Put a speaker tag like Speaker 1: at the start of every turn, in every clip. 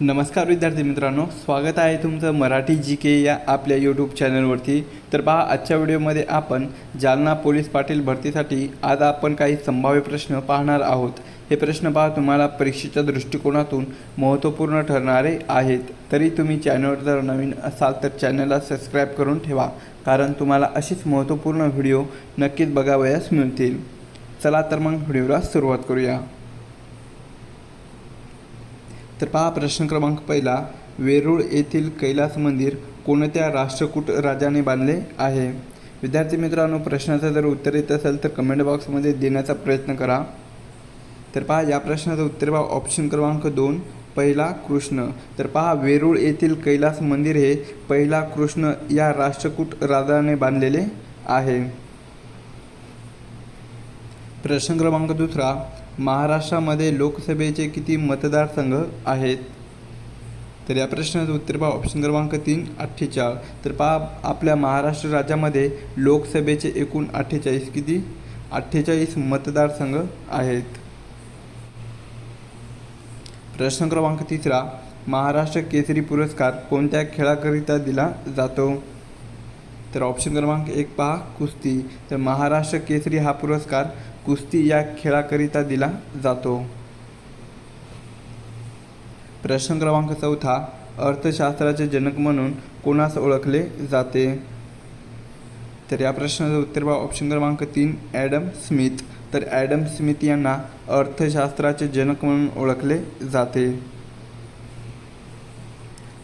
Speaker 1: नमस्कार विद्यार्थी मित्रांनो स्वागत आहे तुमचं मराठी जी के या आपल्या यूट्यूब चॅनलवरती तर पहा आजच्या व्हिडिओमध्ये आपण जालना पोलीस पाटील भरतीसाठी आज आपण काही संभाव्य प्रश्न पाहणार आहोत. हे प्रश्न पहा तुम्हाला परीक्षेच्या दृष्टिकोनातून महत्त्वपूर्ण ठरणारे आहेत. तरी तुम्ही चॅनलवर जर नवीन असाल तर चॅनलला सबस्क्राईब करून ठेवा कारण तुम्हाला अशीच महत्त्वपूर्ण व्हिडिओ नक्कीच बघावयास मिळतील. चला तर मग व्हिडिओला सुरुवात करूया. तर पहा प्रश्न क्रमांक पहिला. वेरूळ येथील कैलास मंदिर कोणत्या राष्ट्रकूट राजाने बांधले आहे? विद्यार्थी मित्रांनो प्रश्नाचं जर उत्तर येत असेल तर कमेंट बॉक्समध्ये देण्याचा प्रयत्न करा. तर पहा या प्रश्नाचं उत्तर पहा ऑप्शन क्रमांक दोन पहिला कृष्ण. तर पहा वेरूळ येथील कैलास मंदिर हे पहिला कृष्ण या राष्ट्रकूट राजाने बांधलेले आहे. प्रश्न क्रमांक दुसरा. महाराष्ट्रामध्ये लोकसभेचे किती मतदारसंघ आहेत? तर या प्रश्नाचं उत्तर पहा. ऑप्शन क्रमांक तीन अठ्ठेचाळीस तर पहा आपल्या महाराष्ट्र राज्यामध्ये लोकसभेचे एकूण अठ्ठेचाळीस किती? अठ्ठेचाळीस मतदारसंघ आहेत. प्रश्न क्रमांक तिसरा. महाराष्ट्र केसरी पुरस्कार कोणत्या खेळाकरिता दिला जातो? तर ऑप्शन क्रमांक एक पहा कुस्ती. तर महाराष्ट्र केसरी हा पुरस्कार कुस्ती या खेळाकरिता दिला जातो. प्रश्न क्रमांक चौथा अर्थशास्त्राचे जनक म्हणून कोणास ओळखले जाते? तर या प्रश्नाचं उत्तर बा ऑप्शन क्रमांक तीन ॲडम स्मिथ तर ॲडम स्मिथ यांना अर्थशास्त्राचे जनक म्हणून ओळखले जाते.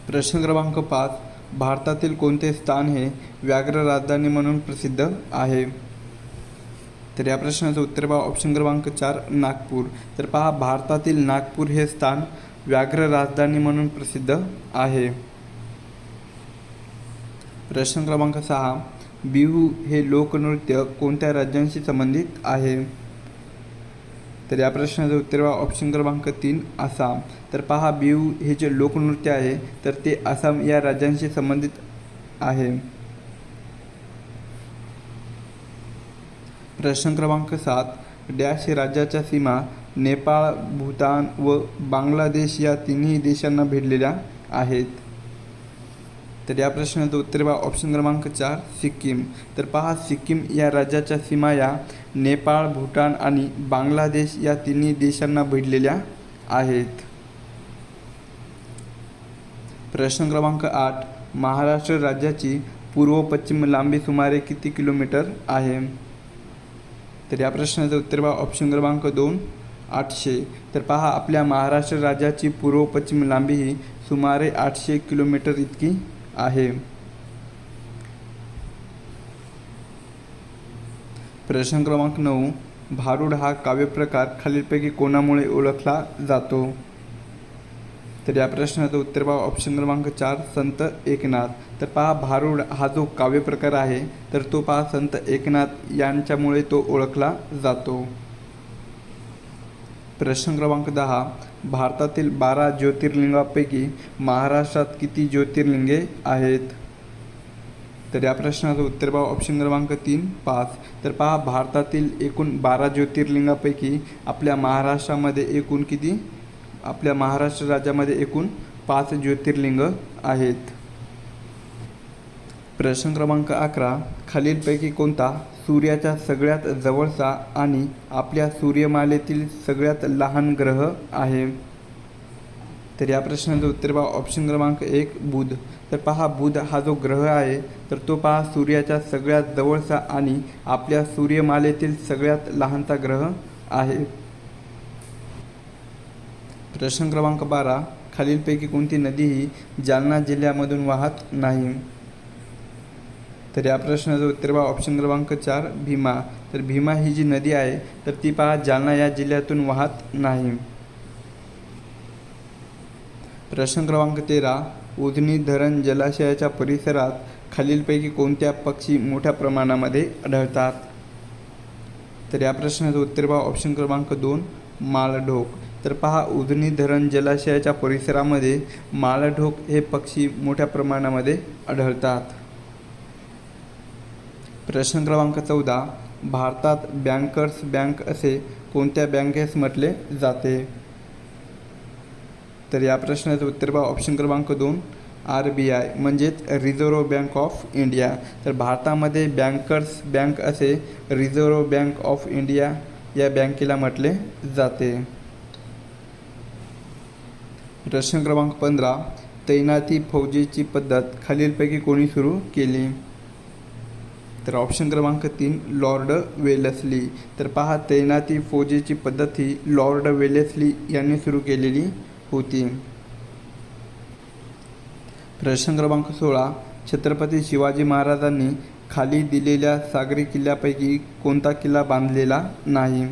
Speaker 1: प्रश्न क्रमांक पाच भारतातील कोणते स्थान हे व्याघ्र राजधानी म्हणून प्रसिद्ध आहे? तर या प्रश्नाचं उत्तर पहा. ऑप्शन क्रमांक चार नागपूर. तर पहा भारतातील नागपूर हे स्थान व्याघ्र राजधानी म्हणून प्रसिद्ध आहे. प्रश्न क्रमांक सहा बिहू हे लोकनृत्य कोणत्या राज्यांशी संबंधित आहे? तर या प्रश्नाचं उत्तर पहा. ऑप्शन क्रमांक तीन आसाम. तर पहा बिहू हे जे लोकनृत्य आहे तर ते आसाम या राज्यांशी संबंधित आहे. प्रश्न क्रमांक सात डॅश राज्याच्या सीमा नेपाळ भूतान व बांगलादेश या तिन्ही देशांना भेटलेल्या आहेत. तर या प्रश्नाचं उत्तर बा ऑप्शन क्रमांक चार सिक्कीम. तर पहा सिक्कीम या राज्याच्या सीमा या नेपाळ भूटान आणि बांगलादेश या तिन्ही देशांना भिडलेल्या आहेत. प्रश्न क्रमांक आठ महाराष्ट्र राज्याची पूर्व पश्चिम लांबी सुमारे किती किलोमीटर आहे? तर या प्रश्नाचं उत्तर पहा. ऑप्शन क्रमांक दोन आठशे. तर पहा आपल्या महाराष्ट्र राज्याची पूर्व पश्चिम लांबी ही सुमारे आठशे किलोमीटर इतकी आहे. प्रश्न क्रमांक नऊ भारुड हा काव्यप्रकार खालीलपैकी कोणामुळे ओळखला जातो? तर या प्रश्नाचं उत्तर पहा ऑप्शन क्रमांक चार संत एकनाथ. तर पहा भारुड हा जो काव्यप्रकार आहे तर तो पहा संत एकनाथ यांच्यामुळे तो ओळखला जातो. प्रश्न क्रमांक दहा भारतातील बारा ज्योतिर्लिंगापैकी महाराष्ट्रात किती ज्योतिर्लिंगे आहेत? तर या प्रश्नाचं उत्तर पहा ऑप्शन क्रमांक तीन पाच. तर पहा भारतातील एकूण बारा ज्योतिर्लिंगापैकी आपल्या महाराष्ट्रामध्ये एकूण किती आपल्या महाराष्ट्र राज्यामध्ये एकूण पाच ज्योतिर्लिंग आहेत. प्रश्न क्रमांक अकरा खालीलपैकी कोणता सूर्याच्या सगळ्यात जवळचा आणि आपल्या सूर्यमालेतील सगळ्यात लहान ग्रह आहे? तर या प्रश्नाचं उत्तर पहा. ऑप्शन क्रमांक एक बुध. तर पहा बुध हा जो ग्रह आहे तर तो पहा सूर्याच्या सगळ्यात जवळचा आणि आपल्या सूर्यमालेतील सगळ्यात लहानचा ग्रह आहे. प्रश्न क्रमांक बारा खालीलपैकी कोणती नदी ही जालना जिल्ह्यामधून वाहत नाही? तर या प्रश्नाचं उत्तर बा ऑप्शन क्रमांक चार भीमा. तर भीमा ही जी नदी आहे तर ती पहा जालना या जिल्ह्यातून वाहत नाही. प्रश्न क्रमांक तेरा उजनी धरण जलाशयाच्या परिसरात खालीलपैकी कोणत्या पक्षी मोठ्या प्रमाणामध्ये आढळतात? तर या प्रश्नाचं उत्तर बा ऑप्शन क्रमांक दोन मालढोक. तर पहा उजनी धरण जलाशयाच्या परिसरामध्ये माळढोक हे पक्षी मोठ्या प्रमाणामध्ये आढळतात. प्रश्न क्रमांक चौदा. भारतात बँकर्स बँक असे कोणत्या बँकेस म्हटले जाते? तर या प्रश्नाचं उत्तर पहा ऑप्शन क्रमांक दोन आर बी आय म्हणजेच रिझर्व्ह बँक ऑफ इंडिया. तर भारतामध्ये बँकर्स बँक असे रिझर्व्ह बँक ऑफ इंडिया या बँकेला म्हटले जाते. प्रश्न क्रमांक पंधरा तैनाती फौजेची पद्धत. खालीलपैकी कोणी सुरू केली? तर ऑप्शन क्रमांक तीन लॉर्ड वेलसली. तर पहा तैनाती फौजेची पद्धत ही लॉर्ड वेलेसली यांनी सुरू केलेली होती. प्रश्न क्रमांक सोळा छत्रपती शिवाजी महाराजांनी खाली दिलेल्या सागरी किल्ल्यापैकी कोणता किल्ला बांधलेला नाही?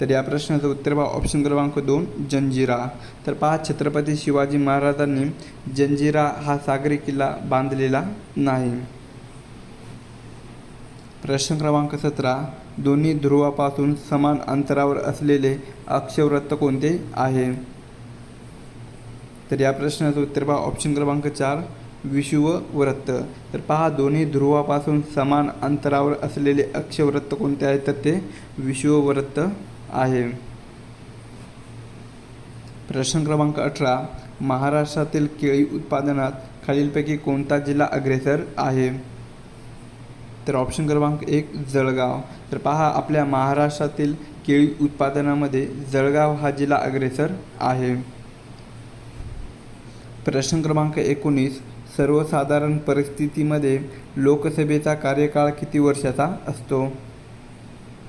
Speaker 1: तर या प्रश्नाचं उत्तर पहा. ऑप्शन क्रमांक दोन जंजिरा. तर पहा छत्रपती शिवाजी महाराजांनी जंजिरा हा सागरी किल्ला बांधलेला नाही. प्रश्न क्रमांक सतरा दोन्ही ध्रुवापासून समान अंतरावर असलेले अक्षवृत्त कोणते आहे? तर या प्रश्नाचं उत्तर पहा. ऑप्शन क्रमांक चार विषुववृत्त. तर पहा दोन्ही ध्रुवापासून समान अंतरावर असलेले अक्षवृत्त कोणते आहेत? तर ते विषुववृत्त आहे. प्रश्न क्रमांक अठरा महाराष्ट्रातील केळी उत्पादनात खालीलपैकी कोणता जिल्हा अग्रेसर आहे? तर ऑप्शन क्रमांक एक जळगाव. तर पहा आपल्या महाराष्ट्रातील केळी उत्पादनामध्ये जळगाव हा जिल्हा अग्रेसर आहे. प्रश्न क्रमांक एकोणीस सर्वसाधारण परिस्थितीमध्ये लोकसभेचा कार्यकाळ किती वर्षाचा असतो?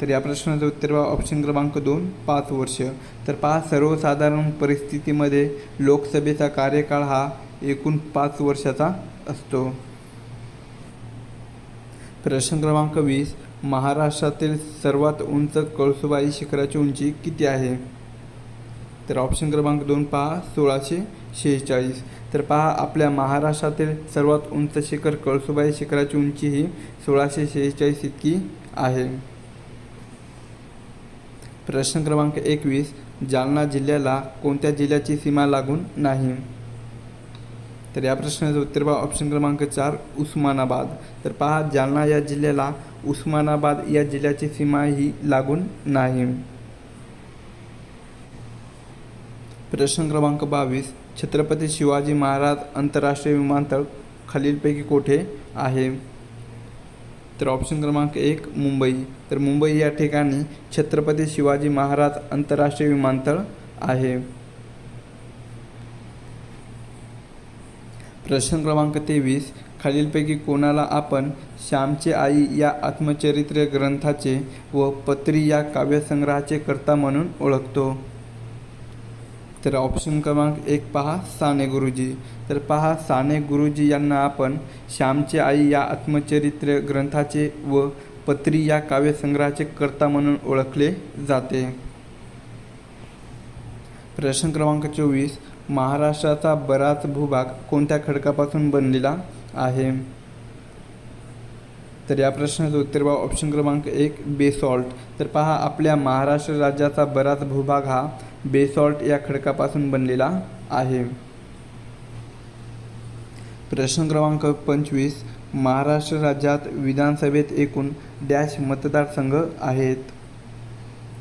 Speaker 1: तर या प्रश्नाचं उत्तर पहा ऑप्शन क्रमांक दोन पाच वर्ष. तर पहा सर्वसाधारण परिस्थितीमध्ये लोकसभेचा कार्यकाळ हा एकूण पाच वर्षाचा असतो. प्रश्न क्रमांक वीस महाराष्ट्रातील सर्वात उंच कळसुबाई शिखराची उंची किती आहे? तर ऑप्शन क्रमांक दोन पहा सोळाशे शेहेचाळीस. तर पहा आपल्या महाराष्ट्रातील सर्वात उंच शिखर कळसुबाई शिखराची उंची ही सोळाशे शेहेचाळीस इतकी आहे. प्रश्न क्रमांक एकवीस जालना जिल्ह्याला कोणत्या जिल्ह्याची सीमा लागून नाही? तर या प्रश्नाचं उत्तर पहा. ऑप्शन क्रमांक चार उस्मानाबाद. तर पहा जालना या जिल्ह्याला उस्मानाबाद या जिल्ह्याची सीमा ही लागून नाही. प्रश्न क्रमांक बावीस छत्रपती शिवाजी महाराज आंतरराष्ट्रीय विमानतळ खालीलपैकी कोठे आहे? तर ऑप्शन क्रमांक एक मुंबई. तर मुंबई या ठिकाणी छत्रपती शिवाजी महाराज आंतरराष्ट्रीय विमानतळ आहे. प्रश्न क्रमांक तेवीस. खालीलपैकी कोणाला आपण श्यामचे आई या आत्मचरित्र ग्रंथाचे व पत्री या काव्यसंग्रहाचे कर्ता म्हणून ओळखतो? तर ऑप्शन क्रमांक एक पहा साने गुरुजी. तर पहा साने गुरुजी यांना आपण श्यामचे आई या आत्मचरित्र ग्रंथाचे व पत्री या काव्यसंग्रहाचे कर्ता म्हणून ओळखले जाते. प्रश्न क्रमांक चोवीस. महाराष्ट्राचा बराच भूभाग कोणत्या खडकापासून बनलेला आहे? तर या प्रश्नाचं उत्तर बा ऑप्शन क्रमांक एक बेसॉल्ट. तर पहा आपल्या महाराष्ट्र राज्याचा बराच भूभाग हा बेसॉल्ट या खडकापासून बनलेला आहे. प्रश्न क्रमांक पंचवीस महाराष्ट्र राज्यात विधानसभेत एकूण डॅश मतदारसंघ आहेत.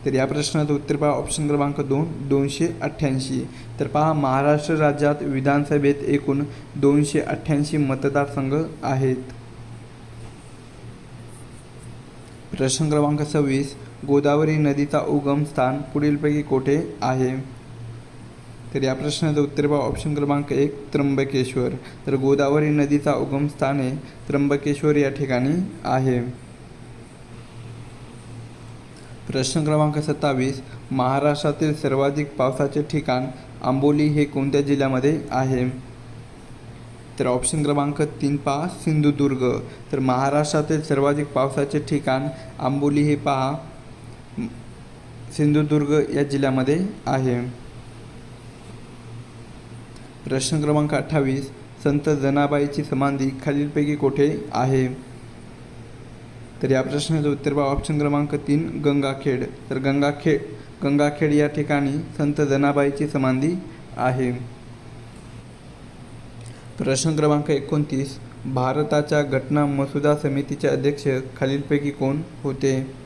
Speaker 1: तर या प्रश्नाचं उत्तर पहा ऑप्शन क्रमांक दोन दोनशे अठ्ठ्याऐंशी. तर पहा महाराष्ट्र राज्यात विधानसभेत एकूण दोनशे अठ्ठ्याऐंशी मतदारसंघ आहेत. प्रश्न क्रमांक सव्वीस गोदावरी नदीचा उगम स्थान पुढीलपैकी कोठे आहे? तर या प्रश्नाचं उत्तर पहा. ऑप्शन क्रमांक एक त्र्यंबकेश्वर. तर गोदावरी नदीचा उगम स्थान हे त्र्यंबकेश्वर या ठिकाणी आहे. प्रश्न क्रमांक सत्तावीस महाराष्ट्रातील सर्वाधिक पावसाचे ठिकाण आंबोली हे कोणत्या जिल्ह्यामध्ये आहे? तर ऑप्शन क्रमांक तीन पहा सिंधुदुर्ग. तर महाराष्ट्रातील सर्वाधिक पावसाचे ठिकाण आंबोली हे पहा. सिंधुदुर्ग या जिल्ह्यामध्ये आहे. प्रश्न क्रमांक अठ्ठावीस संत जनाबाईची समाधी खालीलपैकी कोठे आहे? तर या प्रश्नाचं उत्तर बा ऑप्शन क्रमांक तीन गंगाखेड. तर गंगाखेड गंगाखेड या ठिकाणी संत जनाबाईची समाधी आहे. प्रश्न क्रमांक एकोणतीस भारताच्या घटना मसुदा समितीचे अध्यक्ष खालीलपैकी कोण होते?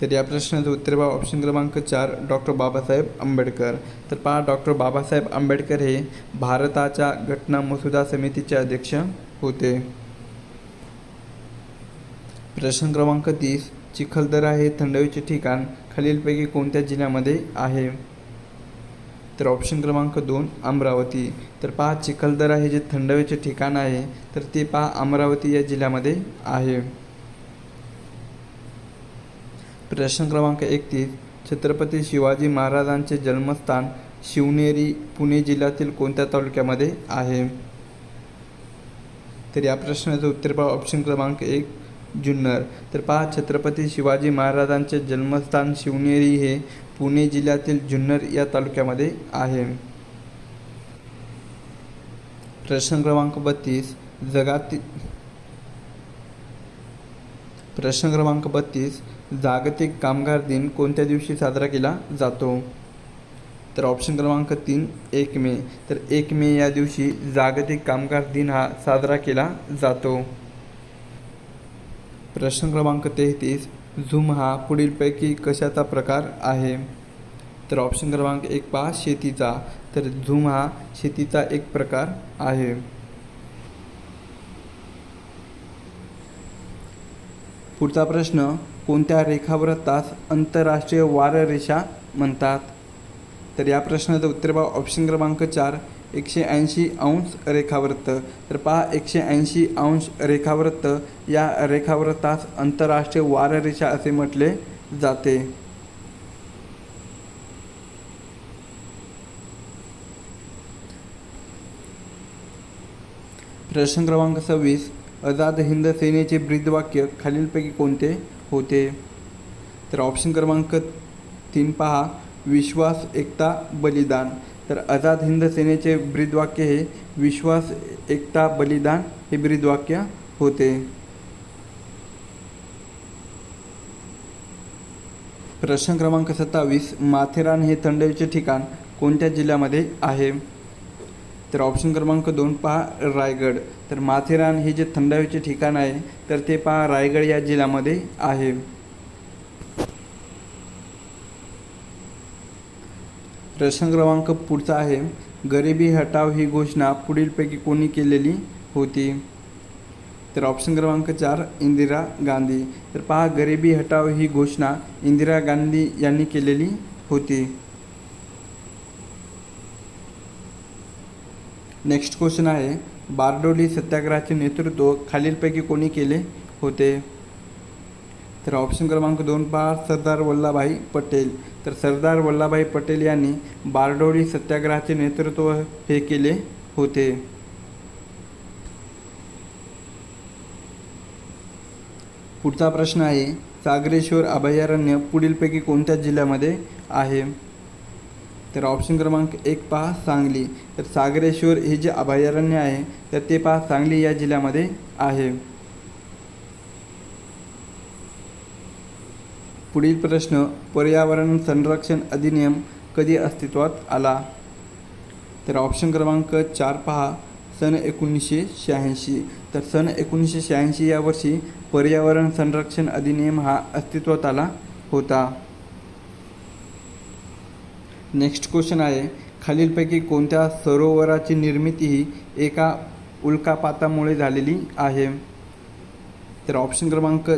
Speaker 1: तर या प्रश्नाचं उत्तर बा ऑप्शन क्रमांक चार डॉक्टर बाबासाहेब आंबेडकर. तर पहा डॉक्टर बाबासाहेब आंबेडकर हे भारताच्या घटना मसुदा समितीचे अध्यक्ष होते. प्रश्न क्रमांक तीस चिखलदरा हे थंडवीचे ठिकाण खालीलपैकी कोणत्या जिल्ह्यामध्ये आहे? तर ऑप्शन क्रमांक दोन अमरावती. तर पहा चिखलदरा हे जे थंडवीचे ठिकाण आहे तर ते पहा अमरावती या जिल्ह्यामध्ये आहे. प्रश्न क्रमांक एकतीस. छत्रपती शिवाजी महाराजांचे जन्मस्थान शिवनेरी पुणे जिल्ह्यातील कोणत्या तालुक्यामध्ये आहे? तर या प्रश्नाचं उत्तर पहा. ऑप्शन क्रमांक एक जुन्नर. तर पहा छत्रपती शिवाजी महाराजांचे जन्मस्थान शिवनेरी हे पुणे जिल्ह्यातील जुन्नर या तालुक्यामध्ये आहे. प्रश्न क्रमांक बत्तीस जगातील प्रश्न क्रमांक बत्तीस जागतिक कामगार दिन कोणत्या दिवशी साजरा केला जातो? तर ऑप्शन क्रमांक तीन एक मे. तर एक मे या दिवशी जागतिक कामगार दिन हा साजरा केला जातो. प्रश्न क्रमांक तेहतीस झूम हा पुढीलपैकी कशाचा प्रकार आहे? तर ऑप्शन क्रमांक एक पहा शेतीचा. तर झूम हा शेतीचा एक प्रकार आहे. पुढचा प्रश्न कोणत्या रेखावृत्तास आंतरराष्ट्रीय वाररेषा म्हणतात? तर या प्रश्नाचं उत्तर पहा. ऑप्शन क्रमांक चार एकशे ऐंशी अंश रेखावृत्त. तर पहा एकशे ऐंशी अंश रेखावृत्त या रेखावृत्तास आंतरराष्ट्रीय वाररेषा असे म्हटले जाते. प्रश्न क्रमांक सव्वीस आझाद हिंद सेनेचे ब्रीदवाक्य खालीलपैकी कोणते? होते. तर ऑप्शन क्रमांक तीन पहा. विश्वास एकता बलिदान. तर आझाद हिंद सेनेचे ब्रीदवाक्य हे विश्वास एकता बलिदान हे ब्रीदवाक्य होते. प्रश्न क्रमांक सत्तावीस. माथेरान हे थंडाईचे ठिकाण कोणत्या जिल्ह्यामध्ये आहे? तर ऑप्शन क्रमांक दोन पहा रायगड. तर माथेरान हे जे थंड हवेचे ठिकाण आहे तर ते पहा रायगड या जिल्ह्यामध्ये आहे. प्रश्न क्रमांक पुढचा आहे गरिबी हटाव ही घोषणा पुढीलपैकी कोणी केलेली होती? तर ऑप्शन क्रमांक चार इंदिरा गांधी. तर पहा गरिबी हटाव ही घोषणा इंदिरा गांधी यांनी केलेली होती. नेक्स्ट क्वेश्चन आहे बारडोली सत्याग्रहाचे नेतृत्व खालीलपैकी कोणी केले होते? तर ऑप्शन क्रमांक दोन पाच सरदार वल्लभभाई पटेल. तर सरदार वल्लभभाई पटेल यांनी बारडोली सत्याग्रहाचे नेतृत्व हे केले होते. पुढचा प्रश्न आहे सागरेश्वर अभयारण्य पुढीलपैकी कोणत्या जिल्ह्यामध्ये आहे? तर ऑप्शन क्रमांक एक पहा सांगली. तर सागरेश्वर हे जे अभयारण्य आहे तर ते पहा सांगली या जिल्ह्यामध्ये आहे. पुढील प्रश्न पर्यावरण संरक्षण अधिनियम कधी अस्तित्वात आला? तर ऑप्शन क्रमांक चार पहा सन एकोणीसशे शहाऐंशी. तर सन एकोणीसशे शहाऐंशी या वर्षी पर्यावरण संरक्षण अधिनियम हा अस्तित्वात आला होता. नेक्स्ट क्वेश्चन आहे खालीलपैकी कोणत्या सरोवराची निर्मिती ही एका उल्कापातामुळे झालेली आहे? तर ऑप्शन क्रमांक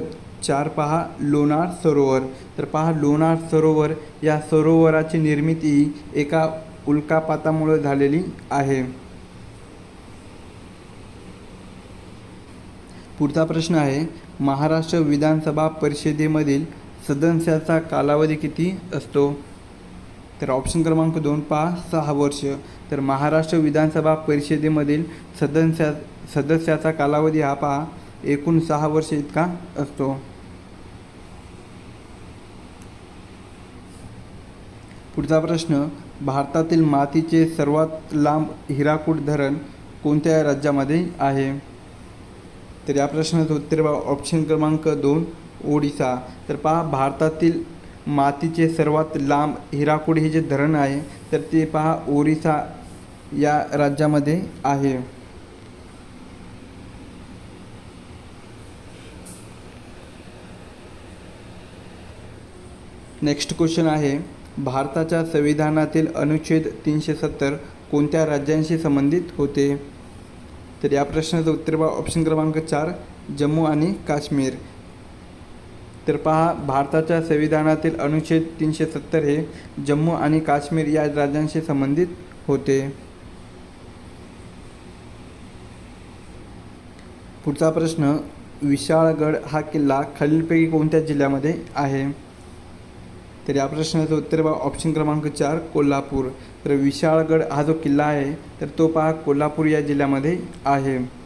Speaker 1: चार पहा लोणार सरोवर. तर पहा लोणार सरोवर या सरोवराची निर्मिती ही एका उल्कापातामुळे झालेली आहे. पुढचा प्रश्न आहे महाराष्ट्र विधानसभा परिषदेमधील सदस्याचा कालावधी किती असतो? तर ऑप्शन क्रमांक दोन पहा सहा वर्ष. तर महाराष्ट्र विधानसभा परिषदेमधील सदस्या सदस्याचा कालावधी हा पहा एकूण सहा वर्ष इतका असतो. पुढचा प्रश्न भारतातील मातीचे सर्वात लांब हिराकूट धरण कोणत्या राज्यामध्ये आहे? तर या प्रश्नाचं उत्तर ऑप्शन क्रमांक दोन ओडिसा. तर पहा भारतातील मातीचे सर्वात लांब हिराकुड हे जे धरण आहे तर ते पहा ओरिसा या राज्यामध्ये आहे. नेक्स्ट क्वेश्चन आहे भारताच्या संविधानातील अनुच्छेद तीनशे सत्तर कोणत्या राज्यांशी संबंधित होते? तर या प्रश्नाचं उत्तर बा ऑप्शन क्रमांक चार जम्मू आणि काश्मीर. तर पहा भारताच्या संविधानातील अनुच्छेद तीनशे सत्तर हे जम्मू आणि काश्मीर या राज्यांशी संबंधित होते. पुढचा प्रश्न विशाळगड हा किल्ला खालीलपैकी कोणत्या जिल्ह्यामध्ये आहे? तर या प्रश्नाचं उत्तर पहा ऑप्शन क्रमांक चार कोल्हापूर. तर विशाळगड हा जो किल्ला आहे तर तो पहा कोल्हापूर या जिल्ह्यामध्ये आहे.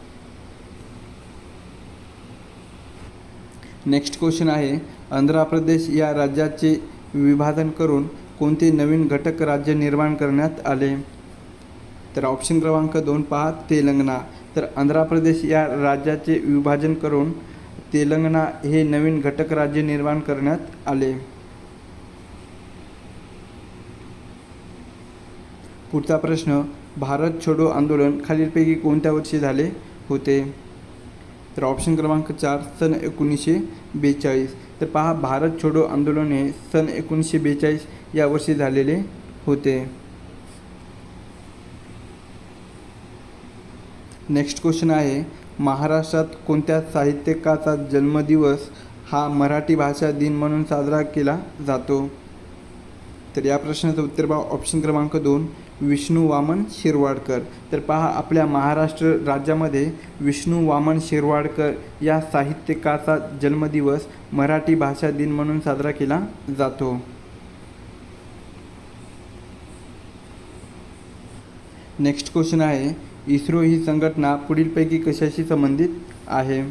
Speaker 1: नेक्स्ट क्वेश्चन आहे आंध्र प्रदेश या राज्याचे विभाजन करून कोणते नवीन घटक राज्य निर्माण करण्यात आले? तर ऑप्शन क्रमांक दोन पहा तेलंगणा. तर आंध्र प्रदेश या राज्याचे विभाजन करून तेलंगणा हे नवीन घटक राज्य निर्माण करण्यात आले. पुढचा प्रश्न भारत छोडो आंदोलन खालीलपैकी कोणत्या वर्षी झाले होते? तर ऑप्शन क्रमांक चार सन एकोणीसशे बेचाळीस. तर पहा भारत छोडो आंदोलन हे सन एकोणीसशे बेचाळीस या वर्षी झालेले होते. नेक्स्ट क्वेश्चन आहे महाराष्ट्रात कोणत्या साहित्यिकाचा जन्मदिवस हा मराठी भाषा दिन म्हणून साजरा केला जातो? तर या प्रश्नाचं उत्तर पहा ऑप्शन क्रमांक दोन विष्णू वामन शिरवाडकर. तर पहा आपल्या महाराष्ट्र राज्यामध्ये विष्णू वामन शिरवाडकर या साहित्यिकाचा जन्मदिवस मराठी भाषा दिन म्हणून साजरा केला जातो. नेक्स्ट क्वेश्चन आहे इस्रो ही संघटना पुढीलपैकी कशाशी संबंधित आहे?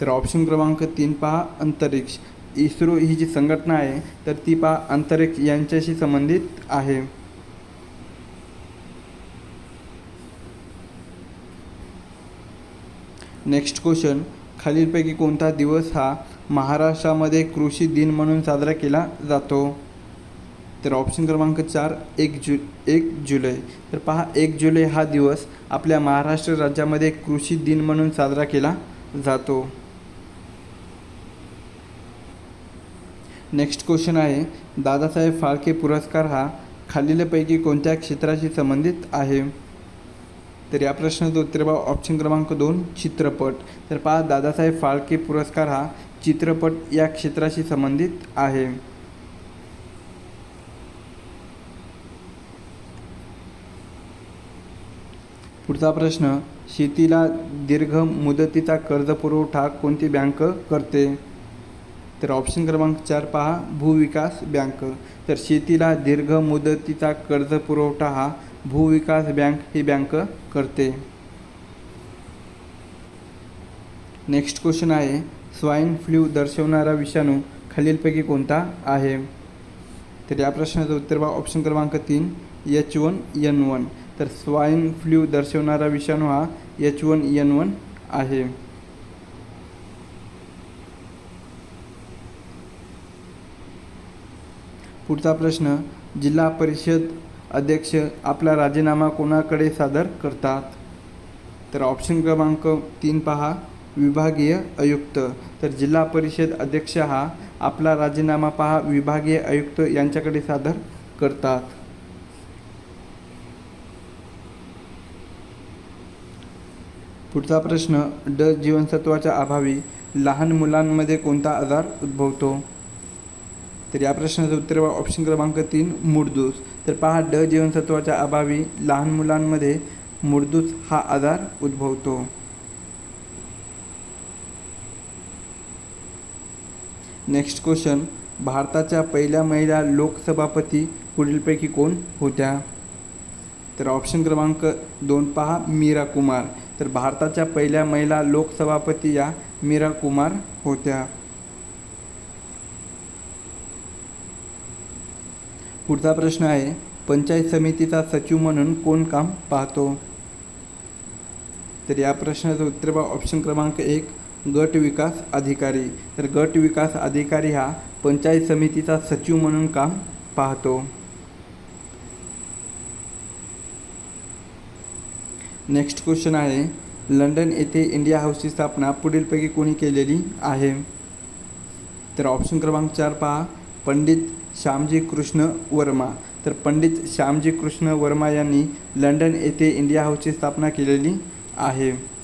Speaker 1: तर ऑप्शन क्रमांक तीन पहा अंतरिक्ष. इस्रो ही जी संघटना आहे तर ती पहा अंतरिक्ष यांच्याशी संबंधित आहे. नेक्स्ट क्वेश्चन खालीलपैकी कोणता दिवस हा महाराष्ट्रामध्ये कृषी दिन म्हणून साजरा केला जातो? तर ऑप्शन क्रमांक चार एक जु एक जुलै. तर पहा एक जुलै हा दिवस आपल्या महाराष्ट्र राज्यामध्ये कृषी दिन म्हणून साजरा केला जातो. नेक्स्ट क्वेश्चन आहे दादासाहेब फाळके पुरस्कार हा खालीलपैकी कोणत्या क्षेत्राशी संबंधित आहे? तर या प्रश्नाचं उत्तर पहा ऑप्शन क्रमांक दोन चित्रपट. तर पहा दादासाहेब फाळके पुरस्कार हा चित्रपट या क्षेत्राशी संबंधित आहे. पुढचा प्रश्न शेतीला दीर्घ मुदतीचा कर्जपुरवठा कोणती बँक करते? तर ऑप्शन क्रमांक चार पहा भूविकास बँक. तर शेतीला दीर्घ मुदतीचा कर्जपुरवठा हा भूविकास बँक ही बँक करते. नेक्स्ट क्वेश्चन आहे स्वाईन फ्लू दर्शवणारा विषाणू खालीलपैकी कोणता आहे? तर या प्रश्नाचं उत्तर बा ऑप्शन क्रमांक तीन एच वन एन वन तर स्वाईन फ्लू दर्शवणारा विषाणू हा एच वन एन वन आहे. पुढचा प्रश्न जिल्हा परिषद अध्यक्ष आपला राजीनामा कोणाकडे सादर करतात? तर ऑप्शन क्रमांक तीन पहा. विभागीय आयुक्त. तर जिल्हा परिषद अध्यक्ष हा आपला राजीनामा पहा. विभागीय आयुक्त यांच्याकडे सादर करतात. पुढचा प्रश्न. ड जीवनसत्वाच्या अभावी लहान मुलांमध्ये कोणता आजार उद्भवतो? तर या प्रश्नाचं उत्तर ऑप्शन क्रमांक तीन मूळदूस तर पहा ड जीवनसत्वाच्या अभावी लहान मुलांमध्ये मुर्दूच हा आजार उद्भवतो. नेक्स्ट क्वेश्चन भारताच्या पहिल्या महिला लोकसभापती पुढीलपैकी कोण होत्या? तर ऑप्शन क्रमांक दोन पहा मीरा कुमार. तर भारताच्या पहिल्या महिला लोकसभापती या मीरा कुमार होत्या. पुढचा प्रश्न आहे पंचायत समितीचा सचिव म्हणून कोण काम पाहतो? तर या प्रश्नाचं उत्तर बा ऑप्शन क्रमांक एक गट विकास अधिकारी. तर गट विकास अधिकारी हा पंचायत समितीचा सचिव म्हणून काम पाहतो. नेक्स्ट क्वेश्चन आहे लंडन येथे इंडिया हाऊसची स्थापना पुढीलपैकी कोणी केलेली आहे? तर ऑप्शन क्रमांक चार पहा पंडित श्यामजी कृष्ण वर्मा. तर पंडित श्यामजी कृष्ण वर्मा यांनी लंडन येथे इंडिया हाऊसची स्थापना केलेली आहे.